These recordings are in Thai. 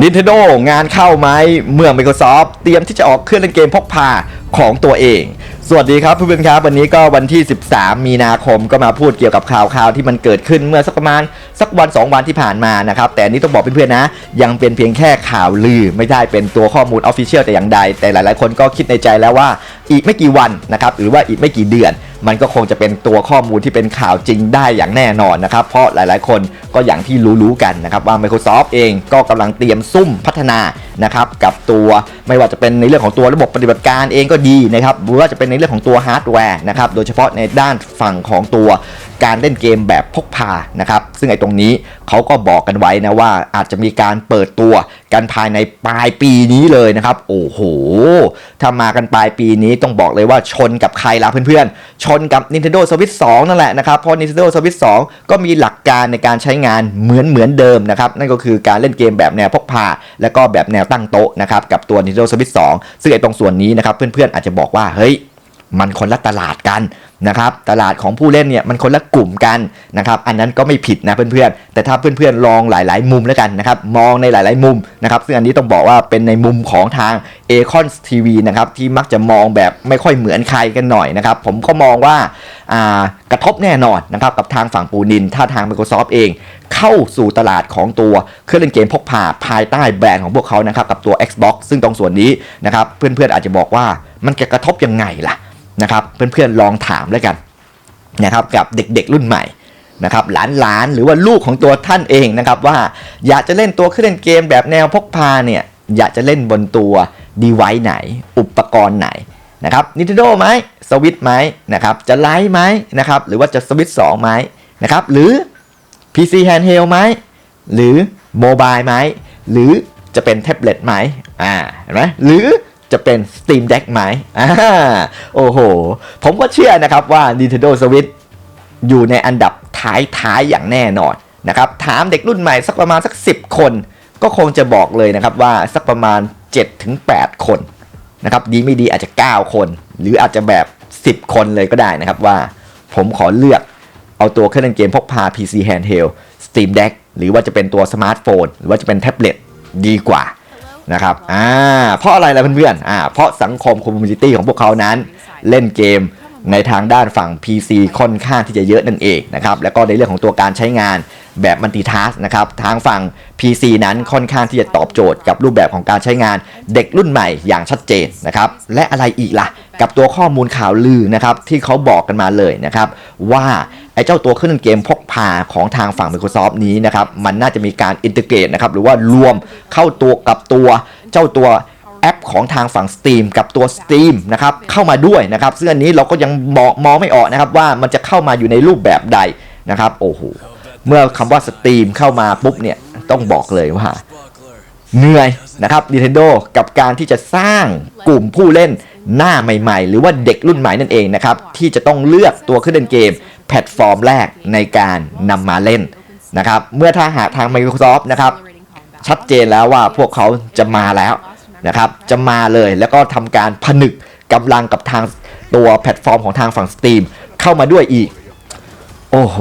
Nintendo งานเข้าไหมเมื่อ Microsoft เตรียมที่จะออกเครื่องเล่นเกมพกพาของตัวเอง สวัสดีครับเพื่อนๆครับ วันนี้ก็วันที่ 13 มีนาคมก็มาพูดเกี่ยวกับข่าวข่าวที่มันเกิดขึ้นเมื่อสักประมาณสักวัน 2 วันที่ผ่านมานะครับ แต่นนี้ต้องบอกเพื่อนๆนะ ยังเป็นเพียงแค่ข่าวลือ ไม่ได้เป็นตัวข้อมูลออฟฟิเชียลแต่อย่างใด แต่หลายๆ คนก็คิดในใจแล้วว่าอีกไม่กี่วันนะครับหรือว่าอีกไม่กี่เดือน มันก็คงจะเป็นตัวข้อมูลที่เป็นข่าวจริงได้อย่างแน่นอนนะครับ เพราะหลายๆ คนก็อย่างที่รู้ๆกันนะครับว่า Microsoft เองก็กำลังเตรียมซุ่มพัฒนานะครับกับตัวไม่ว่าจะเป็นในเรื่องของตัวระบบปฏิบัติการเองก็ดีนะครับหรือว่าจะเป็นในเรื่องของตัวฮาร์ดแวร์นะครับโดยเฉพาะในด้านฝั่งของตัว การเล่นเกมแบบพกพานะครับ ซึ่งไอ้ตรงนี้เขาก็บอกกันไว้นะว่าอาจจะมีการเปิดตัวกันภายในปลายปีนี้เลยนะครับ โอ้โห ถ้ามากันปลายปีนี้ต้องบอกเลยว่าชนกับใครล่ะเพื่อนๆ ชนกับ Nintendo Switch 2 นั่นแหละนะครับ เพราะ Nintendo Switch 2 ก็มีหลักการในการใช้งานเหมือนเหมือนเดิมนะครับ นั่นก็คือการเล่นเกมแบบแนวพกพา และก็แบบแนวตั้งโต๊ะนะครับกับตัว Nintendo Switch 2 ซึ่งไอ้ตรงส่วนนี้นะครับเพื่อนๆอาจจะบอกว่าเฮ้ย มันคนละตลาดกันนะครับตลาดของผู้เล่นเนี่ยมันคนละกลุ่มกันนะครับอันนั้นก็ไม่ผิดนะเพื่อนๆแต่ถ้าเพื่อนๆลองหลาย ๆ มุมแล้วกันนะครับมองในหลาย ๆ มุมนะครับซึ่งอันนี้ต้องบอกว่าเป็นในมุมของทาง a c o n TV นะครับที่มักจะมองแบบไม่ค่อยเหมือนใครกันหน่อยนะครับผมก็มองว่าากระทบแน่นอนนะครับกับทางฝั่งปูนิน ถ้าทาง Microsoft เองเข้าสู่ตลาดของตัวเครื่องเล่นเกมพกพาภายใต้แบรนด์ของพวกเขานะครับกับตัว Xbox ซึ่งตรงส่วนนี้นะครับเพื่อนๆอาจจะบอกว่ามันจะกระทบยังไงล่ะ นะครับเพื่อนๆลองถามแล้วกันนะครับกับเด็กๆรุ่นใหม่นะครับหลานๆหรือว่าลูกของตัวท่านเองนะครับว่าอยากจะเล่นตัวเครื่องเล่นเกมแบบแนวพกพาเนี่ยอยากจะเล่นบนตัวดีไว c e ไหน อุปกรณ์ไหนนะครับ Nintendo ไหมสวิตไหมนะครับจะไลท์ไหมนะครับหรือว่าจะสวิต2ไหมนะครับหรือ PC handheld ไหมหรือโมบายไหมหรือจะเป็นแท็บเล็ตไหมอ่าเห็นไหมหรือ จะเป็น Steam Deck ไหมอ่าโอ้โห ผมก็เชื่อนะครับว่า Nintendo Switch อยู่ในอันดับท้ายๆอย่างแน่นอนนะครับ ถามเด็กรุ่นใหม่สักประมาณสัก 10 คน ก็คงจะบอกเลยนะครับว่าสักประมาณ 7-8 คนนะครับดีไม่ดีอาจจะ 9 คน หรืออาจจะแบบ 10 คนเลยก็ได้นะครับว่า ผมขอเลือกเอาตัวเครื่องเล่นเกมพกพา PC Handheld Steam Deck หรือว่าจะเป็นตัวสมาร์ทโฟน หรือว่าจะเป็นแท็บเล็ตดีกว่า นะครับอ่าเพราะอะไรล่ะเพื่อนๆอ่าเพราะสังคมคอมมูนิตี้ของพวกเขานั้น เล่นเกมในทางด้านฝั่ง PC ค่อนข้างที่จะเยอะนั่นเองนะครับแล้วก็ในเรื่องของตัวการใช้งาน แบบมัลติทัสนะครับทางฝั่ง PC นั้นค่อนข้างที่จะตอบโจทย์กับรูปแบบของการใช้งานเด็กรุ่นใหม่อย่างชัดเจนนะครับและอะไรอีกล่ะ กับตัวข้อมูลข่าวลือนะครับที่เขาบอกกันมาเลยนะครับว่าไอ้เจ้าตัวเครื่องเล่นเกมพกพาของทางฝั่ง Microsoft นี้นะครับมันน่าจะมีการอินทิเกรตนะครับหรือว่ารวมเข้าตัวกับตัวเจ้าตัวแอปของทางฝั่ง Steam กับตัว Steam นะครับเข้ามาด้วยนะครับซึ่งอันนี้เราก็ยังมองไม่ออกนะครับว่ามันจะเข้ามาอยู่ในรูปแบบใดนะครับโอ้โห เมื่อคำว่า Steam เข้ามาปุ๊บเนี่ยต้องบอกเลยว่าเหนื่อยนะครับ Nintendo กับการที่จะสร้างกลุ่มผู้เล่นหน้าใหม่ๆ หรือว่าเด็กรุ่นใหม่นั่นเองนะครับ ที่จะต้องเลือกตัวเครื่องเล่นเกม แพลตฟอร์มแรกในการนำมาเล่นนะครับ เมื่อถ้าหากทาง Microsoft นะครับ ชัดเจนแล้วว่าพวกเขาจะมาแล้วนะครับ จะมาเลยแล้วก็ทำการผนึกกำลังกับทางตัวแพลตฟอร์มของทางฝั่ง Steam เข้ามาด้วยอีก โอ้โห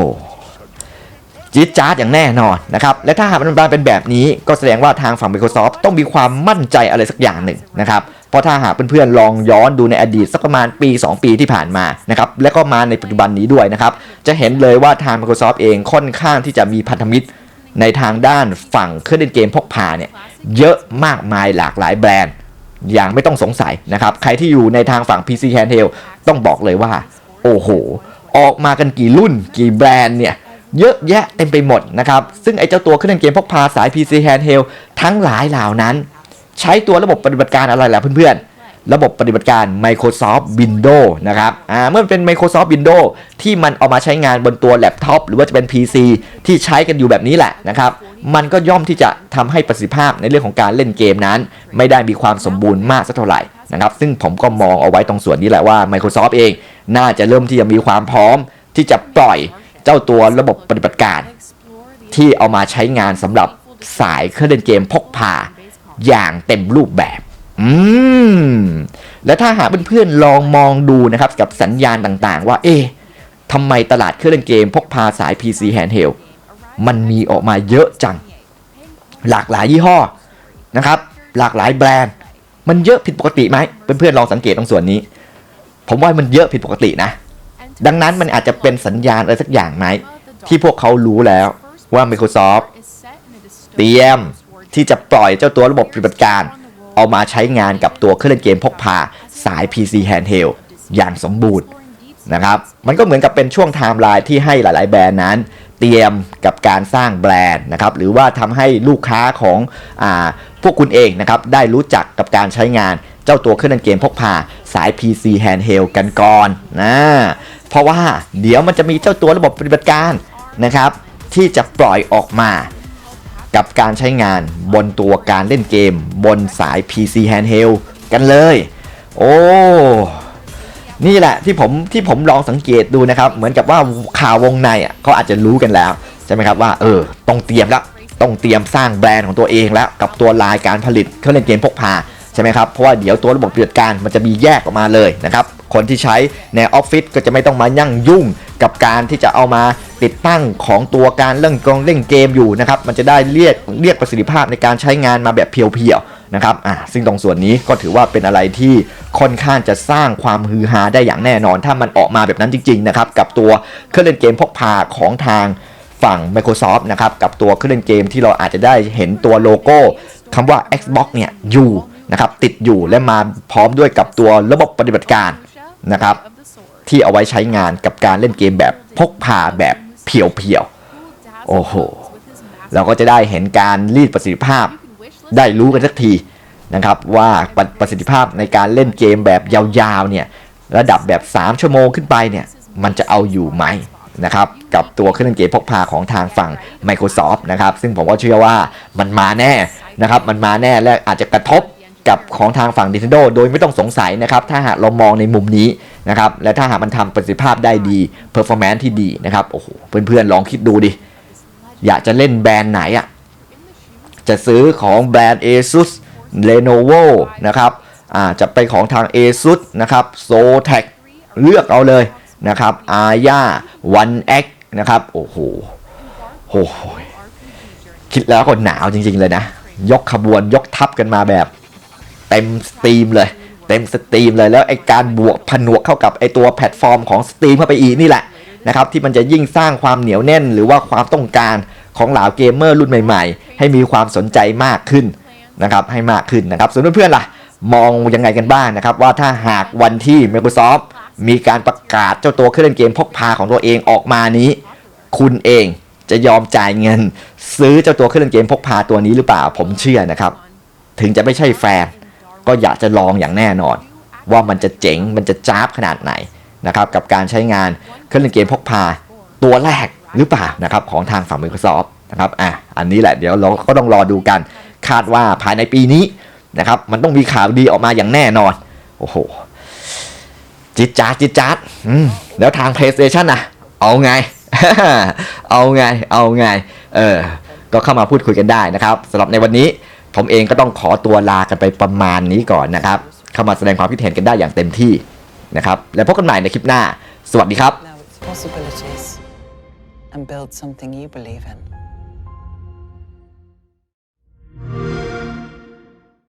จี๊ดจ๊าดอย่างแน่นอนนะครับและถ้าหากมันเป็นแบบนี้ก็แสดงว่าทางฝั่ง Microsoft ต้องมีความมั่นใจอะไรสักอย่างหนึ่งนะครับเพราะถ้าหากเพื่อนๆลองย้อนดูในอดีตสักประมาณปี 2 ปีที่ผ่านมานะครับและก็มาในปัจจุบันนี้ด้วยนะครับจะเห็นเลยว่าทาง Microsoft เองค่อนข้างที่จะมีพันธมิตรในทางด้านฝั่งเครื่องเล่นเกมพกพาเนี่ยเยอะมากมายหลากหลายแบรนด์ อย่างไม่ต้องสงสัยนะครับใครที่อยู่ในทางฝั่ง PC Handheld ต้องบอกเลยว่า โอ้โห ออกมากันกี่รุ่นกี่แบรนด์เนี่ย เยอะแยะเต็มไปหมดนะครับ ซึ่งไอ้เจ้าตัวเครื่องเล่นเกมพกพาสาย PC Handheld ทั้งหลายเหล่านั้น ใช้ตัวระบบปฏิบัติการอะไรล่ะเพื่อนๆ ระบบปฏิบัติการ Microsoft Windows นะครับอ่าเมื่อมันเป็น Microsoft Windows ที่มันเอามาใช้งานบนตัวแล็ปท็อปหรือว่าจะเป็น PC ที่ใช้กันอยู่แบบนี้แหละนะครับ มันก็ย่อมที่จะทำให้ประสิทธิภาพในเรื่องของการเล่นเกมนั้น ไม่ได้มีความสมบูรณ์มากสักเท่าไหร่นะครับ ซึ่งผมก็มองเอาไว้ตรงส่วนนี้แหละว่า Microsoft เอง น่าจะเริ่มที่จะมีความพร้อมที่จะปล่อย เจ้าตัวระบบปฏิบัติการ ที่เอามาใช้งานสำหรับสายเครื่องเล่นเกมพกพาอย่างเต็มรูปแบบ อืม และถ้าหากเพื่อนๆลองมองดูนะครับกับสัญญาณต่างๆ ว่า เอ๊ะทำไมตลาดเครื่องเล่นเกมพกพาสาย PC Handheld มันมีออกมาเยอะจัง หลากหลายยี่ห้อนะครับ หลากหลายแบรนด์ มันเยอะผิดปกติไหมเพื่อนๆลองสังเกตตรงส่วนนี้ ผมว่ามันเยอะผิดปกตินะ ดังนั้นมันอาจจะเป็นสัญญาณอะไรสักอย่างไหม ที่พวกเขารู้แล้วว่า Microsoft เตรียมที่จะปล่อยเจ้าตัวระบบปฏิบัติการ เอามาใช้งานกับตัวเครื่องเล่นเกมพกพาสาย PC Handheld อย่างสมบูรณ์นะครับ มันก็เหมือนกับเป็นช่วงไทม์ไลน์ที่ให้หลาย ๆ แบรนด์นั้น เตรียมกับการสร้างแบรนด์นะครับ หรือว่าทำให้ลูกค้าของอพวกคุณเองนะครับ ได้รู้จักกับการใช้งาน เจ้าตัวเครื่องเล่นเกมพกพาสาย PC Handheld กันก่อนนะเพราะว่าเดี๋ยวมันจะมีเจ้าตัวระบบปฏิบัติการนะครับ ที่จะปล่อยออกมากับการใช้งานบนตัวการเล่นเกม บนสาย PC Handheld กันเลย โอ้ นี่แหละที่ผมที่ผมลองสังเกตดูนะครับ เหมือนกับว่าข่าววงในอะเขาอาจจะรู้กันแล้ว ใช่ไหมครับว่าเออต้องเตรียมแล้ว ต้องเตรียมสร้างแบรนด์ของตัวเองแล้ว กับตัวลายการผลิตเครื่องเล่นเกมพกพา ใช่ไหมครับ เพราะว่าเดี๋ยวตัวระบบปฏิบัติการมันจะมีแยกออกมาเลยนะครับ คนที่ใช้ในออฟฟิศก็จะไม่ต้องมายั่งยุ่งกับการที่จะเอามาติดตั้งของตัวการเล่นกองเล่นเกมอยู่นะครับ มันจะได้เรียกเรียกประสิทธิภาพในการใช้งานมาแบบเพียวๆนะครับ อ่าซึ่งตรงส่วนนี้ก็ถือว่าเป็นอะไรที่ค่อนข้างจะสร้างความฮือฮาได้อย่างแน่นอน ถ้ามันออกมาแบบนั้นจริงๆนะครับ กับตัวเครื่องเล่นเกมพกพาของทางฝั่ง Microsoft นะครับ กับตัวเครื่องเล่นเกมที่เราอาจจะได้เห็นตัวโลโก้คำว่า Xbox เนี่ยอยู่ นะครับติดอยู่และมาพร้อมด้วยกับตัวระบบปฏิบัติการนะครับที่เอาไว้ใช้งานกับการเล่นเกมแบบพกพาแบบเพียวๆโอ้โหเราก็จะได้เห็นการรีดประสิทธิภาพได้รู้กันสักทีนะครับว่าประประสิทธิภาพในการเล่นเกมแบบยาวๆเนี่ยระดับแบบ 3 ชั่วโมงขึ้นไปเนี่ยมันจะเอาอยู่ไหมนะครับกับตัวเครื่องเล่นเกมพกพาของทางฝั่ง Microsoft นะครับซึ่งผมก็เชื่อว่ามันมาแน่นะครับมันมาแน่และอาจจะกระทบ กับของทางฝั่ง Nintendo โดยไม่ต้องสงสัยนะครับ ถ้าหากเรามองในมุมนี้นะครับ และถ้าหากมันทำประสิทธิภาพได้ดี performance ที่ดีนะครับ โอ้โห เพื่อนๆ ลองคิดดูดิ อยากจะเล่นแบรนด์ไหนอะ จะซื้อของแบรนด์ ASUS Lenovo นะครับ อ่า จะเป็นของทาง ASUS นะครับ Zotac เลือกเอาเลยนะครับ Aya One X นะครับ โอ้โหโอ้โห คิดแล้วก็หนาวจริงๆเลยนะ ยกขบวนยกทัพกันมาแบบ เต็มสตรีมเลย เต็มสตรีมเลยแล้วไอการบวกผนวกเข้ากับไอตัวแพลตฟอร์มของสตรีมเข้าไปอีกนี่แหละนะครับที่มันจะยิ่งสร้างความเหนียวแน่น หรือว่าความต้องการของเหล่าเกมเมอร์รุ่นใหม่ๆ ให้มีความสนใจมากขึ้นนะครับให้มากขึ้นนะครับส่วนเพื่อนๆล่ะ มองยังไงกันบ้างนะครับว่าถ้าหากวันที่ Microsoft มีการประกาศเจ้าตัวเครื่องเล่นเกมพกพาของตัวเองออกมานี้ คุณเองจะยอมจ่ายเงิน ซื้อเจ้าตัวเครื่องเล่นเกมพกพาตัวนี้หรือเปล่าผมเชื่อนะครับ ถึงจะไม่ใช่แฟน ก็อยากจะลองอย่างแน่นอน ว่ามันจะเจ๋งมันจะจ้าบขนาดไหนนะครับกับการใช้งานเครื่องเล่นเกมพกพาตัวแรกหรือเปล่านะครับของทางฝั่ง Microsoft นะครับอะอันนี้แหละเดี๋ยวเราก็ต้องรอดูกัน คาดว่าภายในปีนี้นะครับมันต้องมีข่าวดีออกมาอย่างแน่นอน โอ้โหจิตจาดจิตจาดแล้วทาง PlayStation นะเอาไง เอาไง เอาไง เออ ก็เข้ามาพูดคุยกันได้นะครับสำหรับในวันนี้ ผมเองก็ต้องขอตัวลากันไปประมาณนี้ก่อนนะครับ เข้ามาแสดงความคิดเห็นกันได้อย่างเต็มที่นะครับ แล้วพบกันใหม่ในคลิปหน้า สวัสดีครับ and build something you believe in.